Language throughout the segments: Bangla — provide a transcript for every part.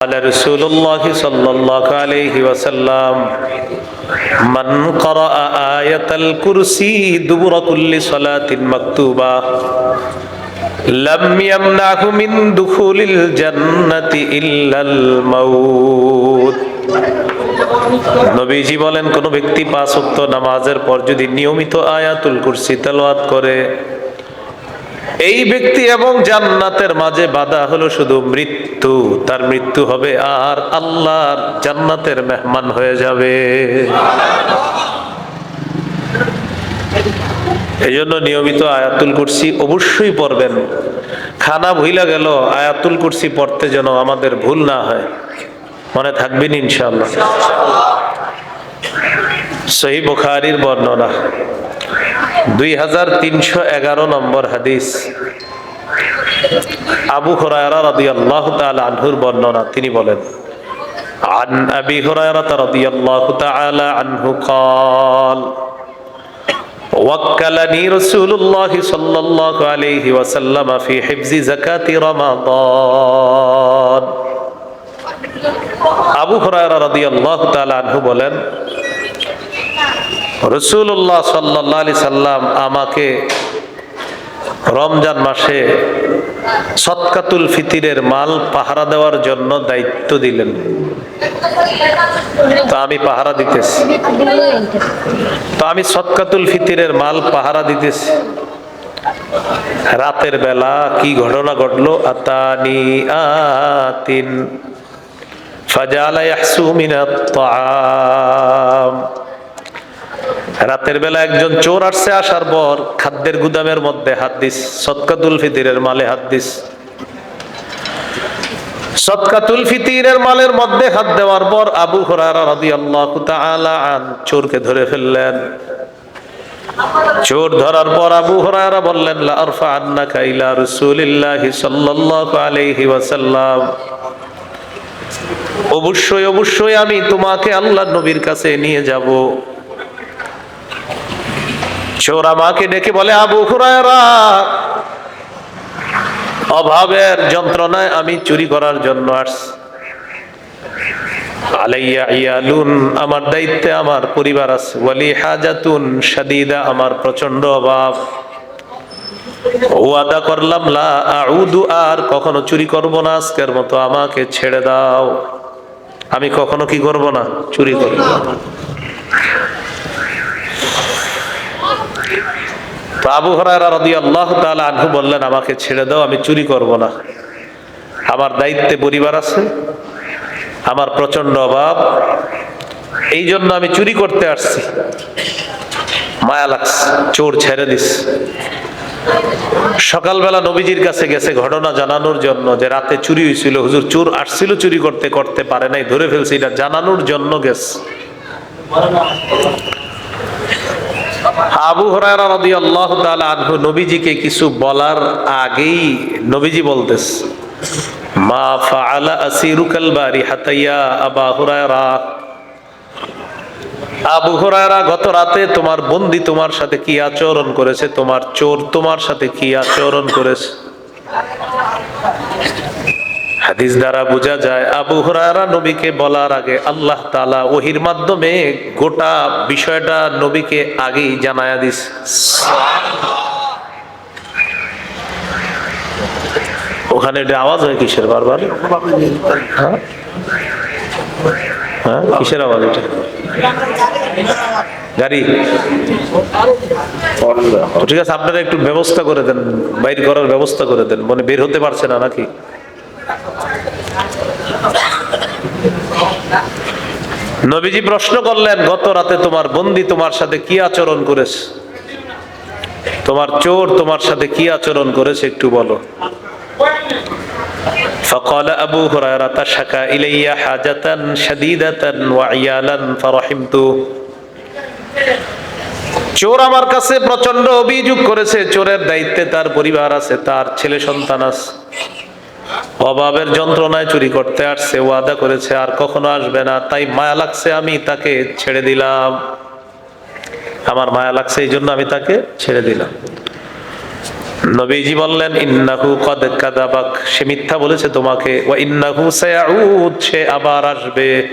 قال رسول الله صلى الله عليه وسلم من قرأ آية الكرسي دبر كل صلاة مكتوبة لم يمنعه من دخول الجنة إلا الموت নবীজি বলেন কোন ব্যক্তি পাঁচ ওয়াক্ত নামাজের পর যদি নিয়মিত আয়াতুল কুরসি তেলাওয়াত করে এই ব্যক্তি এবং জান্নাতের মাঝে বাধা হলো শুধু মৃত্যু। তার মৃত্যু হবে আর আল্লাহর জান্নাতের মেহমান হয়ে যাবে। এই জন্য নিয়মিত আয়াতুল কুরসি অবশ্যই পড়বেন। খানা ভুইলা গেল, আয়াতুল কুরসি পড়তে যেন আমাদের ভুল না হয়। মনে থাকবেন ইনশাল্লাহ সহি বর্ণনা। দুই হাজার তিনশো এগারো নম্বর হাদিস আবু হরায়রা রাদিয়াল্লাহু তাআলা আনহুর বর্ণনা তিনি বলেন عن أبي هريرة رضي الله تعالى عنه قال وكلني رسول الله صلى الله عليه وسلم في حفظ زكاة رمضان আবু হরায়রা রাদিয়াল্লাহু তাআলা আনহু বলেন রসুল্লাহ সাল্লাহ আলি সাল্লাম আমাকে রমজান মাসে সৎকাতুল ফিতিরের মাল পাহারা দেওয়ার জন্য দায়িত্ব দিলেন। তো আমি পাহারা দিতেছি। তো আমি সৎকাতুল ফিতিরের মাল পাহারা দিতেছি। রাতের বেলা কি ঘটনা ঘটলো? আতানি আতিন ফাজালা ইয়াহসু মিনাত তাআম। রাতের বেলা একজন চোর আসছে, আসার পর খাদ্যের গুদামের মধ্যে হাত দিস সৎকাতুল ফিতিরের মালে হাত দিস। সৎকাতুল ফিতিরের মালের মধ্যে হাত দেওয়ার পর আবু হরারা আন চোরকে ধরে ফেললেন। চোর ধরার পর আবু হরারা বললেন, লা আরফা আন্নাকা ইলা রাসূলিল্লাহি সাল্লাল্লাহু আলাইহি ওয়াসাল্লাম। অবশ্যই অবশ্যই আমি তোমাকে আল্লাহ নবীর কাছে নিয়ে যাব। চোর আমাকে ডেকে বলে, আবু হুরায়রা, অভাবের যন্ত্রণায় আমি চুরি করার জন্য আসছি। আলাইয়া আমার দায়িত্বে আমার পরিবার আছে। আমার প্রচণ্ড অভাব। করলাম, লা আর কখনো চুরি করব না, আজকের মতো আমাকে ছেড়ে দাও। আমি কখনো কি করব না? চুরি করব আবু হরারা রাদিয়াল্লাহু তাআলা আনহু বললেন, আমাকে ছেড়ে দাও, আমি চুরি করব না। আমার দায়িত্বে পরিবার আছে, আমার প্রচণ্ড অভাব। এই জন্য আমি চুরি করতে আসছি। মায়া লাগছে, চোর ছেড়ে দিস সকালবেলা নবীজির কাছে গেছে ঘটনা জানানোর জন্য যে রাতে চুরি হয়েছিল। হুজুর, চোর আসছিল চুরি করতে করতে পারে নাই, ধরে ফেলছে, এটা জানানোর জন্য গেছে। আবু হরায়রা রাদিয়াল্লাহু তাআলা আনহু নবীজিকে কিছু বলার আগেই নবীজি বলতেস মা হাতাইয়া আবা হুরায়রা? আবু হুরায়রা, গত রাতে তোমার বন্দি তোমার সাথে কি আচরণ করেছে? তোমার চোর তোমার সাথে কি আচরণ করেছে? হাদিস দ্বারা বোঝা যায়, আবু হুরায়রা নবীকে বলার আগে আল্লাহ তাআলা ওহির মাধ্যমে গোটা বিষয়টা নবীকে আগেই জানায়া দিস ওখানে এটা আওয়াজ হয় কিসের বারবার? হ্যাঁ? হ্যাঁ? কিসের আওয়াজ এটা? গাড়ি? ঠিক আছে, আপনারা একটু ব্যবস্থা করে দেন, বাইর করার ব্যবস্থা করে দেন মানে বের হতে পারছে না নাকি? নবীজি প্রশ্ন করলেন গত রাতে তোমার বন্দি তোমার সাথে কি আচরণ করেছে তোমার চোর তোমার সাথে কি আচরণ করেছে একটু বলো فقال أبو هريرة شكا إلي حاجة شديدة وعيالا فرحمته চোর আমার কাছে প্রচন্ড অভিযোগ করেছে চোরের দায়িত্বে তার পরিবার আছে তার ছেলে সন্তান আছে অভাবের যন্ত্রণায় চুরি করতে আসছে, ওয়াদা করেছে, আর কখনো আসবে না। তাই মায়া লাগছে, আমি তাকে ছেড়ে দিলাম। আমার মায়া লাগছে, এই জন্য আমি তাকে ছেড়ে দিলাম। নবীজি বললেন, ইন্নাহু কদ কাদাবাক। সে মিথ্যা বলেছে তোমাকে। ওয়া ইন্নাহু সায়াউদ। সে আবার আসবে।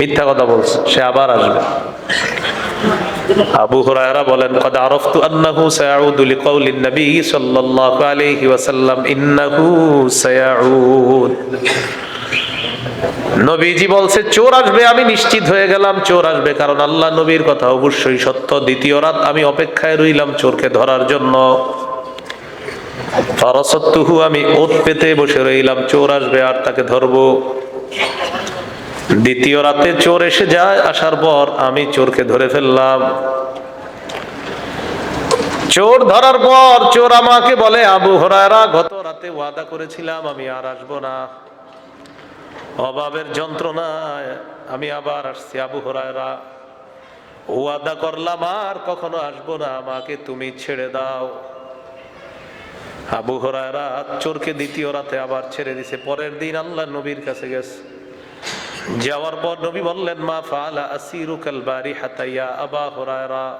মিথ্যা কথা বলছে, সে আবার আসবে। আবু হুরায়রা বলেন, কদ আরফতু আন্নাহু সায়াউদু লিকাউলিন নবী সাল্লাল্লাহু আলাইহি ওয়াসাল্লাম, ইন্নাহু সায়াউদ। নবীজি বলছে, চোর আসবে, আমি নিশ্চিত হয়ে গেলাম, চোর আসবে, কারণ আল্লাহ নবীর কথা অবশ্যই সত্য। দ্বিতীয় রাত আমি অপেক্ষায় রইলাম চোরকে ধরার জন্য। আমি ওত পেতে বসে রইলাম, চোর আসবে, আর তাকে ধরবো। দ্বিতীয় রাতে চোর এসে যায়, আসার পর আমি চোরকে ধরে ফেললাম। চোর ধরার পর চোর আমাকে বলে, আবু হরায়রা, গত রাতে ওয়াদা করেছিলাম, আমি আর আসব না। অভাবের যন্ত্রণায় আমি আবার আসছি, আবু হরায়রা। ওয়াদা করলাম, আর কখনো আসব না, আমাকে তুমি ছেড়ে দাও। আবু হরায়রা চোরকে দ্বিতীয় রাতে আবার ছেড়ে দিছে, পরের দিন আল্লাহ নবীর কাছে গেছে। যাওয়ার পর নবী বললেন, মা ফালা আসিরু কালবারি হাতাইয়া আবা হরায়রা।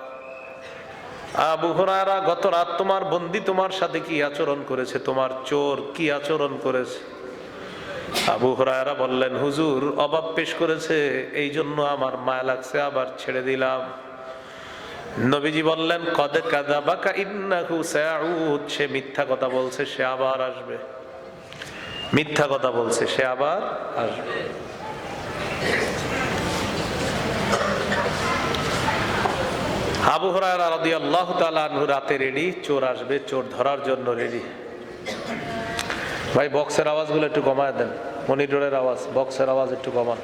আবু হরায়রা, গত রাত তোমার বন্দি তোমার সাথে কি আচরণ করেছে? তোমার চোর কি আচরণ করেছে? আবু হরায়রা বললেন, হুজুর, অভাব পেশ করেছে এই জন্য আমার মায়া লাগছে, আবার ছেড়ে দিলাম। নবীজি বললেন, কদে কাদাবাকা ইন্নাহু সায়াউদ সে মিথ্যা কথা বলছে, সে আবার আসবে। মিথ্যা কথা বলছে, সে আবার আসবে। আবু রাদিয়াল্লাহু তাআলা আনহু রাতে রেডি চোর আসবে, চোর ধরার জন্য রেডি ভাই বক্সের আওয়াজগুলো একটু কমায় দেন। মনিটরের আওয়াজ বক্সের আওয়াজ একটু কমান।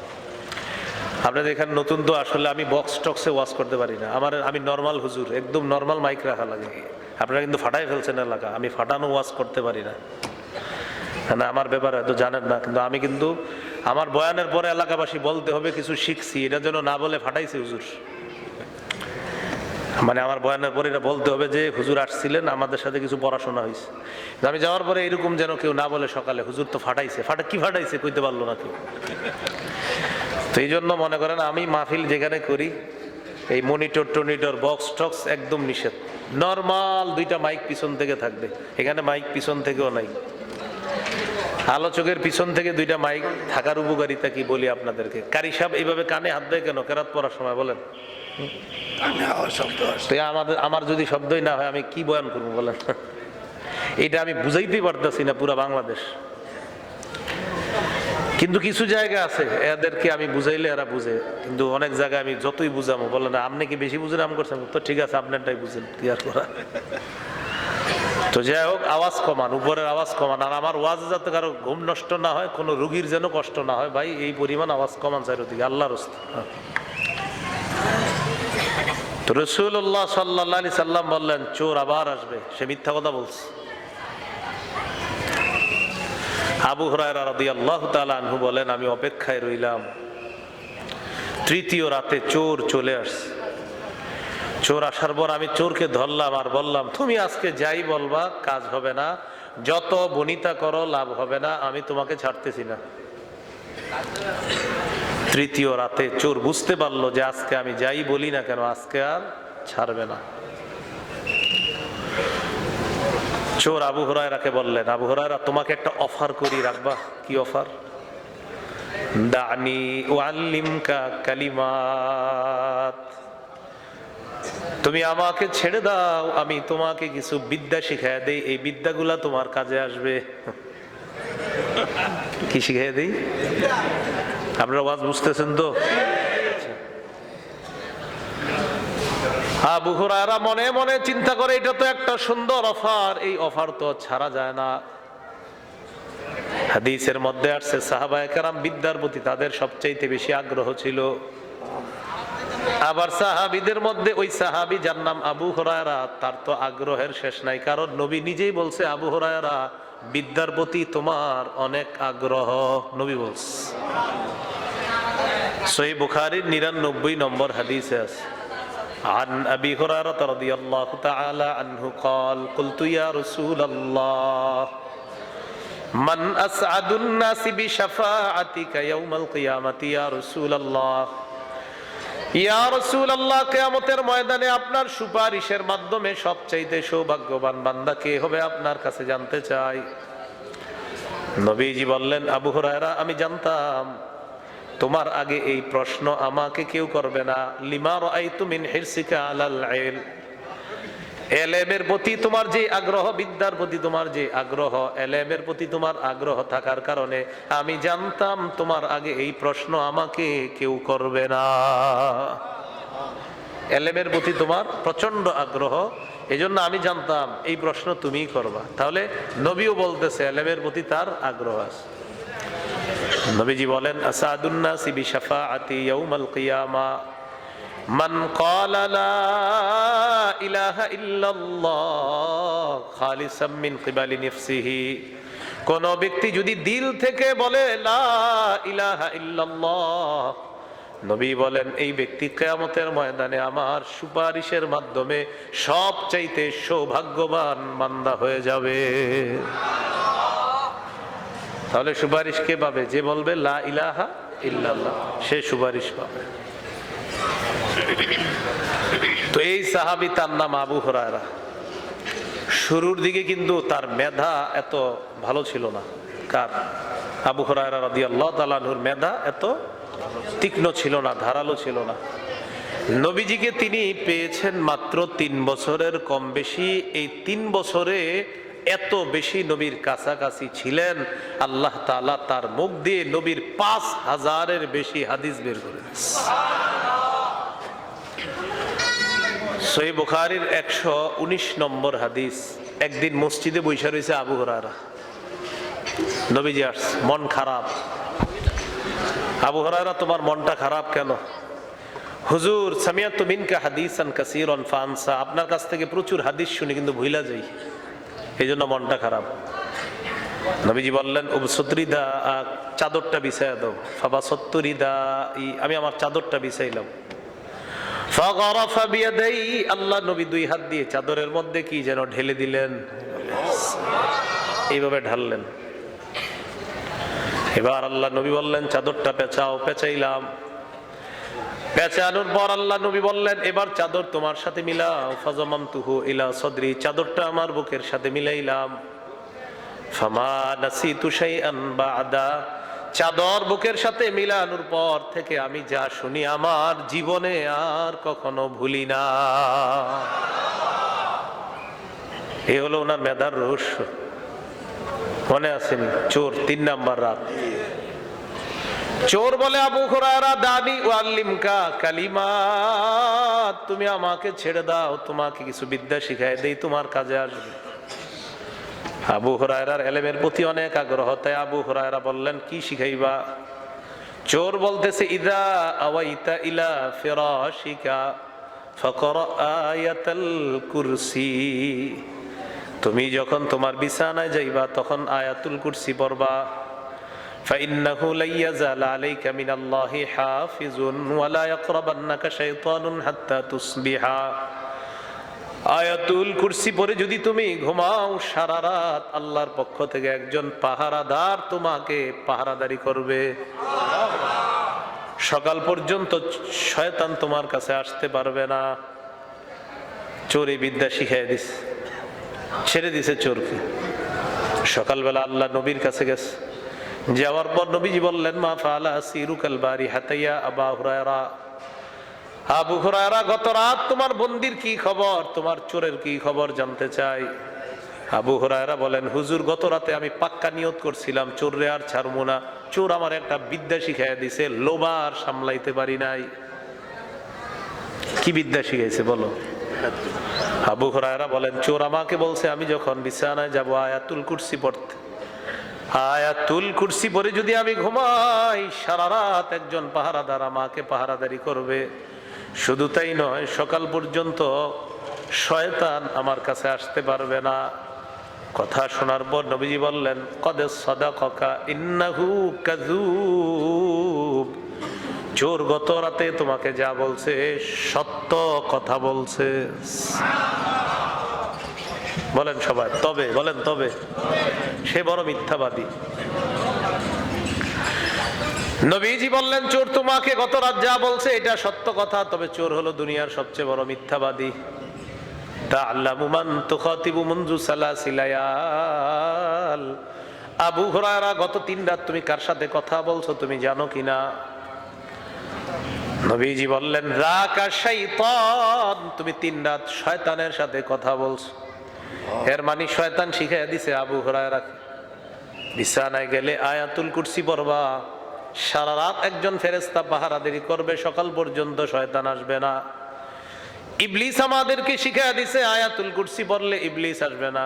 আপনাদের এখানে নতুন তো আসলে আমি বক্স টক্সে ওয়াজ করতে পারি না। আমার, আমি নর্মাল হুজুর, একদম নর্মাল মাইক রাখা লাগে। আপনারা কিন্তু ফাটাই ফেলছেন এলাকা। আমি ফাটানো ওয়াজ করতে পারি না। না, আমার ব্যাপারে হয়তো জানেন না, কিন্তু আমি কিন্তু আমার বয়ানের পরে এলাকাবাসী বলতে হবে, কিছু শিখছি, এটা যেন না বলে ফাটাইছি হুজুর। মানে আমার বয়ানের পরে এটা বলতে হবে যে, হুজুর আসছিলেন, আমাদের সাথে কিছু পড়াশোনা হয়েছে। আমি যাওয়ার পরে এরকম যেন কেউ না বলে সকালে, হুজুর তো ফাটাইছে, ফাটা, কি ফাটাইছে কইতে পারল না কেউ। তো এই জন্য মনে করেন আমি মাহফিল যেখানে করি, এই মনিটর, টনিটর, বক্স, টক্স একদম নিষেধ। নর্মাল দুইটা মাইক পিছন থেকে থাকবে, এখানে মাইক পিছন থেকেও নাই। আলোচকের পিছন থেকে দুইটা মাইক থাকার উপকারিতা কি বলি আপনাদেরকে? কারি সাহেব এইভাবে কানে হাত দেয় কেন? কেরাত পড়ার সময় বলেন। আমাদের আমার যদি শব্দই না হয় আমি কি বয়ান করব বলেন? এটা আমি বুঝাইতেই পারতেছি না পুরা বাংলাদেশ। কিন্তু কিছু জায়গা আছে এদেরকে আমি বুঝাইলে এরা বুঝে। কিন্তু অনেক জায়গায় আমি যতই বুঝামো বলে না আপনি কি বেশি বুঝেন আম করছেন? তো ঠিক আছে আপনারটাই বুঝেন কি আর করা। তো যাই হোক, আওয়াজ কমান, উপরের আওয়াজ কমান, আর আমার ওয়াজ যাতে কারও ঘুম নষ্ট না হয়, কোনো রুগীর যেন কষ্ট না হয়, ভাই, এই পরিমাণ আওয়াজ কমান চারিদিকে, আল্লাহর তো রসুল্লাহ সাল্লাহ আলি সাল্লাম বললেন, চোর আবার আসবে, সে মিথ্যা কথা বলছে। আবু হরায়রা রাদিয়াল্লাহু তাআলা আনহু বলেন, আমি অপেক্ষায় রইলাম, তৃতীয় রাতে চোর চলে আসছে। চোর আসার পর আমি চোরকে ধরলাম আর বললাম, তুমি আজকে যাই বলবা, কাজ হবে না। যত বনিতা করো, লাভ হবে না। আমি তোমাকে ছাড়তেছি না। তৃতীয় রাতে চোর বুঝতে পারল যে আজকে আমি যাই বলি না কেন, আজকে আর ছাড়বে না। চোর আবু হরায়রাকে বললেন, আবু হরায়রা, তোমাকে একটা অফার করি, রাখবা। কি অফার? দানি ওয়াল্লিমকা কালিমাত। তুমি আমাকে ছেড়ে দাও, আমি তোমাকে কিছু বিদ্যা শিখাই দেই। এই বিদ্যাগুলা তোমার কাজে আসবে। কি শিখাই দেই? আপনারা ওয়াজ বুঝতেছেন তো? আবু হুরায়রা মনে মনে চিন্তা করে, এটা তো একটা সুন্দর অফার। এই অফার তো ছাড়া যায় না। হাদিসের মধ্যে আসছে, সাহাবায়ে কেরাম বিদ্যার প্রতি তাদের সবচাইতে বেশি আগ্রহ ছিল। আবার সাহাবিদের মধ্যে ওই সাহাবি যার নাম আবু হরায়রা তার তো আগ্রহের শেষ নাই কারণ নবী নিজেই বলছে আবু হরায়রা বিদ্যার প্রতি তোমার অনেক আগ্রহ নবী বলছে সহি বুখারির নিরানব্বই নম্বর হাদিসে আছে عن أبي هريرة رضي الله تعالى عنه قال قلت يا رسول الله من أسعد الناس بشفاعتك يوم القيامة يا رسول الله ইয়া রসুল আল্লাহ কেয়ামতের ময়দানে আপনার সুপারিশের মাধ্যমে সবচাইতে সৌভাগ্যবান বান্দা কে হবে আপনার কাছে জানতে চাই। নবীজি বললেন, আবু হরায়রা, আমি জানতাম তোমার আগে এই প্রশ্ন আমাকে কেউ করবে না। লিমা রাআইতু তুমিন হিরসিকা আলাল ইলম। এলেমের প্রতি তোমার যে আগ্রহ, বিদ্যার প্রতি তোমার যে আগ্রহ, এলেমের প্রতি তোমার আগ্রহ থাকার কারণে আমি জানতাম তোমার আগে এই প্রশ্ন আমাকে কেউ করবে না। এলেমের প্রতি তোমার প্রচণ্ড আগ্রহ এই জন্য আমি জানতাম এই প্রশ্ন তুমিই করবা। তাহলে নবীও বলতেছে, এলেমের প্রতি তার আগ্রহ আছে। নবীজি বলেন আসাদুন্নাসি বিশাফাআতি ইয়াউমাল কিয়ামা। মান ক্বালা লা ইলাহা ইল্লাল্লাহ খালিসাম মিন কিবালি নাফসিহি। কোন ব্যক্তি যদি দিল থেকে বলে, লা ইলাহা নবী বলেন, এই ব্যক্তি কেয়ামতের ময়দানে আমার সুপারিশের মাধ্যমে সব চাইতে সৌভাগ্যবান মান্দা হয়ে যাবে। তাহলে সুপারিশ কে পাবে? যে বলবে, লা ইলাহা ইল্লাল্লাহ সে সুপারিশ পাবে। তো এই সাহাবি তার নাম আবু হরায়রা। শুরুর দিকে কিন্তু তার মেধা এত ভালো ছিল না। কার? আবু হরায়রা রাদি মেধা এত তীক্ষ্ণ ছিল না, ধারালো ছিল না। নবীজিকে তিনি পেয়েছেন মাত্র তিন বছরের কম বেশি এই তিন বছরে এত বেশি নবীর কাছাকাছি ছিলেন। আল্লাহ তালা তার মুখ দিয়ে নবীর পাঁচ হাজারের বেশি হাদিস বের করে সই বুখারির একশো উনিশ নম্বর হাদিস। একদিন মসজিদে বৈশা রয়েছে আবু হরারা নবীজি আসছে, মন খারাপ। আবু হরারা তোমার মনটা খারাপ কেন? হুজুর, সামিয়াত মিনকা হাদিসান কাসিরন ফানসা। আপনার কাছ থেকে প্রচুর হাদিস শুনি, কিন্তু ভুলা যাই। এই জন্য মনটা খারাপ। নবীজি বললেন, উবসত্রিদা চাদরটা বিছাইয়া দাও। ফাবা সত্তরিদা আমি আমার চাদরটা বিছাইলাম। আল্লাহ নবী দুই হাত দিয়ে চাদরের মধ্যে কি যেন ঢেলে দিলেন? এইভাবে ঢাললেন। এবার আল্লাহ নবী বললেন, চাদরটা পেঁচাও, পেঁচাইলাম। পর আল্লাহ নবী বললেন, এবার চাদর তোমার সাথে মিলাও। তুহু ইলা চাদরটা আমার বুকের সাথে মিলাইলাম। নাসি তুষাই আন বাদা। চাদর বুকের সাথে মিলানোর পর থেকে আমি যা শুনি আমার জীবনে আর কখনো ভুলি না। এ হলো ওনার মেধার রহস্য। মনে আছেন চোর, তিন নাম্বার রাত। চোর বলে, আবু খুরারা দানি ওয়াল্লিমকা কালিমা। তুমি আমাকে ছেড়ে দাও, তোমাকে কিছু বিদ্যা শিখাই দেই, তোমার কাজে আসবে। আবু হরায়রার এলেমের প্রতি অনেক আগ্রহ তাই আবু হরায়রা বললেন কি শিখাইবা চোর বলতেছে ইদা আওয়াইতা ইলা ফিরাশিকা ফকর আয়াতাল কুরসি তুমি যখন তোমার বিছানায় যাইবা তখন আয়াতুল কুরসি পড়বা فإنه لن يزال عليك من الله حافظ ولا يقربنك شيطان حتى تصبح আয়াতুল কুরসি পরে যদি তুমি ঘুমাও সারা রাত, আল্লাহর পক্ষ থেকে একজন পাহারাদার তোমাকে পাহারাদারি করবে। সকাল পর্যন্ত শয়তান তোমার কাছে আসতে পারবে না। চোরে বিদ্যা শিখাই দিস, ছেড়ে দিছে চোরকে। সকালবেলা আল্লাহ নবীর কাছে গেছে। যাওয়ার পর নবীজি বললেন, মা ফালা সিরুকাল বাড়ি হাতাইয়া আবা আবু হুরায়রা গত রাত তোমার বন্দির কি খবর? তোমার চোরের কি খবর জানতে চাই? আবু হুরায়রা বলেন, হুজুর, গত রাতে আমি পাক্কা নিয়ত করছিলাম, চোররে আর ছাড়বো না। চোর আমার একটা বিদ্যা শিখাইয়া দিছে লোবার সামলাইতে পারি নাই। কি বিদ্যা শিখাইছে বলো? আবু হুরায়রা বলেন, চোর আমাকে বলছে, আমি যখন বিছানায় যাব, আয়াতুল কুরসি পড়তে। আয়াতুল কুরসি পরে যদি আমি ঘুমাই, সারা রাত একজন পাহারাদার আমাকে পাহারাদারি করবে। শুধু তাই নয়, সকাল পর্যন্ত শয়তান আমার কাছে আসতে পারবে না। কথা শোনার পর নবীজি বললেন, কদে সদা ককা ইন্নাহু কাজুব চোর গত রাতে তোমাকে যা বলছে, সত্য কথা বলছে। বলেন সবাই, তবে, বলেন তবে। সে বড় মিথ্যাবাদী। নবীজি বললেন, চোর তোমাকে গত রাত যা বলছে, এটা সত্য কথা, তবে চোর হলো দুনিয়ার সবচেয়ে বড় মিথ্যাবাদী। সালাসিলায়াল আবু গত তিন রাত তুমি কার সাথে কথা বলছো, তুমি জানো কিনা নবীজি বললেন তুমি তিন রাত শয়তানের সাথে কথা বলছো। এর মানে শয়তান শিখাইয়া দিছে আবু হুরায়রা বিছানায় গেলে আয়াতুল কুরসি পড়বা। সারা রাত একজন ফেরেস্তা পাহারাদেরি করবে, সকাল পর্যন্ত শয়তান আসবে না। ইবলিস আমাদেরকে শিখাইয়া দিছে, আয়াতুল কুরসি বললে ইবলিস আসবে না।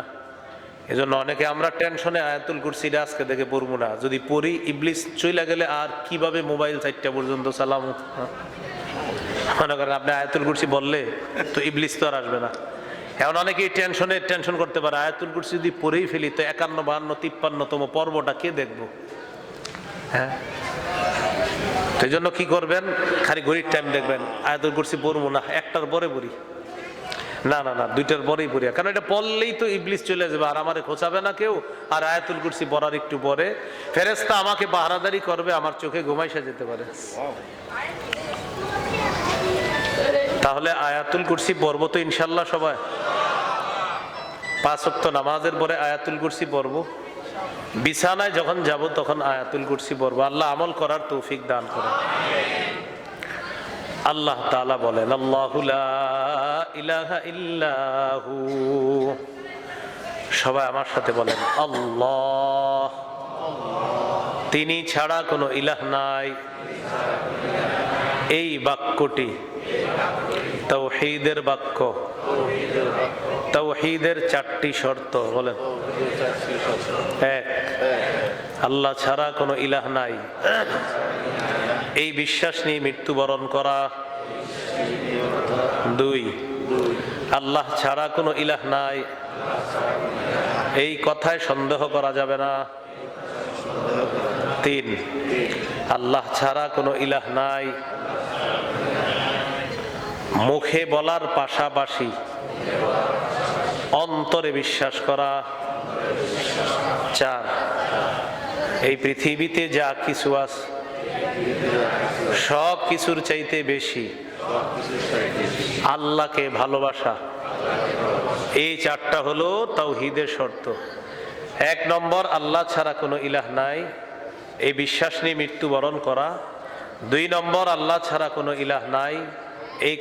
এজন্য অনেকে আমরা টেনশনে আয়াতুল কুরসিটা আজকে দেখে পড়ব না। যদি পড়ি, ইবলিস চলে গেলে আর কীভাবে মোবাইল চারটা পর্যন্ত চালাম? মনে করেন আপনি আয়াতুল কুরসি বললে তো ইবলিস তো আর আসবে না। এখন অনেকেই টেনশনে, টেনশন করতে পারে, আয়াতুল কুরসি যদি পড়েই ফেলি, তো একান্ন, বাহান্ন, তিপ্পান্নতম পর্বটা কে দেখব? হ্যাঁ? এই জন্য কি করবেন? খালি ঘড়ির টাইম দেখবেন। আয়াতুল কুরসি পড়ব না, একটার পরে পড়ি। না না না, দুইটার পরেই পড়ি। কারণ এটা পড়লেই তো ইবলিস চলে যাবে, আর আমারে খোঁচাবে না কেউ। আর আয়াতুল কুরসি পড়ার একটু পরে ফেরেস্তা আমাকে পাহারাদারি করবে, আমার চোখে ঘুমাইসা যেতে পারে। তাহলে আয়াতুল কুরসি পড়ব তো ইনশাল্লাহ সবাই। পাঁচ ওয়াক্ত নামাজের পরে আয়াতুল কুরসি পড়ব। বিছানায় যখন যাব, তখন আয়াতুল কুরসি পড়ব। আল্লাহ আমল করার তৌফিক দান করে আল্লাহ তাআলা বলেন সবাই আমার সাথে বলেন, আল্লাহ। তিনি ছাড়া কোনো ইলাহ নাই। এই বাক্যটি তৌহিদের বাক্য। তৌহিদের চারটি শর্ত বলেন। এক আল্লাহ ছাড়া কোনো ইলাহ নাই। এই বিশ্বাস নিয়ে মৃত্যুবরণ করা। দুই, আল্লাহ ছাড়া কোনো ইলাহ নাই। এই কথায় সন্দেহ করা যাবে না। তিন, আল্লাহ ছাড়া কোনো ইলাহ নাই। মুখে বলার পাশাপাশি অন্তরে বিশ্বাস করা। চার এই পৃথিবীতে যা কিছু আছে, সব কিছুর চাইতে বেশি আল্লাহকে ভালোবাসা। এই চারটা হলো তাওহীদের শর্ত। এক নম্বর, আল্লাহ ছাড়া কোনো ইলাহ নাই। এই বিশ্বাস নিয়ে মৃত্যুবরণ করা। দুই নম্বর, আল্লাহ ছাড়া কোনো ইলাহ নাই। এই